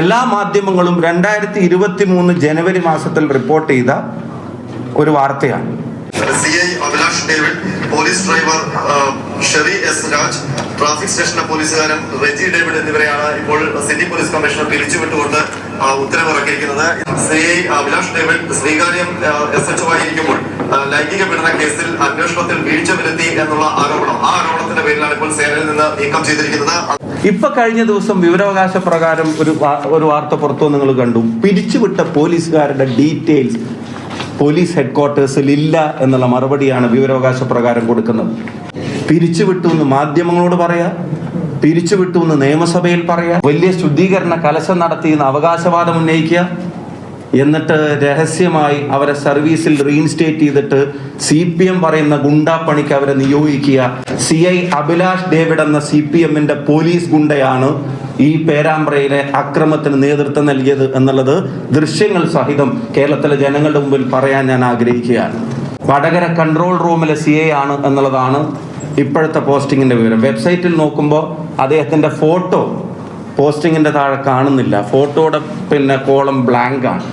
എല്ലാ മാധ്യമങ്ങളും രണ്ടായിരത്തി ഇരുപത്തി മൂന്ന് ജനുവരി മാസത്തിൽ റിപ്പോർട്ട് ചെയ്ത ഒരു വാർത്തയാണ്. C I Abhilash David police driver Sheri S Raj traffic സ്റ്റേഷനിലെ പോലീസുകാരൻ റെജി ഡേവിഡ് എന്നിവരെയാണ് ഇപ്പോൾ സിറ്റി പോലീസ് കമ്മീഷണർ പിരിച്ചുവിട്ടുകൊണ്ട് ഉത്തരവിറക്കിയിരിക്കുന്നത്. C I Abhilash David Sreekaryam S H ആയിരിക്കുമ്പോൾ ലൈംഗിക പീഡന കേസിൽ അന്വേഷണത്തിൽ വീഴ്ച വരുത്തി എന്നുള്ള ആരോപണം. ആ ആരോപണത്തിന്റെ പേരിലാണ് ഇപ്പോൾ സേനയിൽ നിന്ന് നീക്കം ചെയ്തിരിക്കുന്നത്. ഇപ്പൊ കഴിഞ്ഞ ദിവസം വിവരാവകാശ പ്രകാരം ഒരു ഒരു വാർത്ത പുറത്തു നിങ്ങൾ കണ്ടു. പിരിച്ചുവിട്ട പോലീസുകാരുടെ ഡീറ്റെയിൽസ് പോലീസ് ഹെഡ്ക്വാർട്ടേഴ്സിൽ ഇല്ല എന്നുള്ള മറുപടിയാണ് വിവരാവകാശ പ്രകാരം കൊടുക്കുന്നത്. പിരിച്ചുവിട്ടു എന്ന് മാധ്യമങ്ങളോട് പറയാ പിരിച്ചുവിട്ടു എന്ന് നിയമസഭയിൽ പറയാ. വലിയ ശുദ്ധീകരണ കലശം നടത്തി എന്ന് അവകാശവാദം ഉന്നയിക്കുക. എന്നിട്ട് രഹസ്യമായി അവരെ സർവീസിൽ റീഇൻസ്റ്റേറ്റ് ചെയ്തിട്ട് സി പി എം പറയുന്ന ഗുണ്ടാപ്പണിക്ക് അവരെ നിയോഗിക്കുക. സി ഐ അഭിലാഷ് ഡേവിഡ് എന്ന സി പി എമ്മിന്റെ പോലീസ് ഗുണ്ടയാണ് ഈ പേരാമ്പ്രയിലെ അക്രമത്തിന് നേതൃത്വം നൽകിയത് എന്നുള്ളത് ദൃശ്യങ്ങൾ സഹിതം കേരളത്തിലെ ജനങ്ങളുടെ മുമ്പിൽ പറയാൻ ഞാൻ ആഗ്രഹിക്കുകയാണ്. വടകര കൺട്രോൾ റൂമിലെ സി ഐ ആണ് എന്നുള്ളതാണ് ഇപ്പോഴത്തെ പോസ്റ്റിങ്ങിന്റെ വിവരം. വെബ്സൈറ്റിൽ നോക്കുമ്പോൾ അദ്ദേഹത്തിന്റെ ഫോട്ടോ പോസ്റ്റിങ്ങിന്റെ താഴെ കാണുന്നില്ല. ഫോട്ടോയുടെ പിന്നെ കോളം ബ്ലാങ്ക് ആണ്.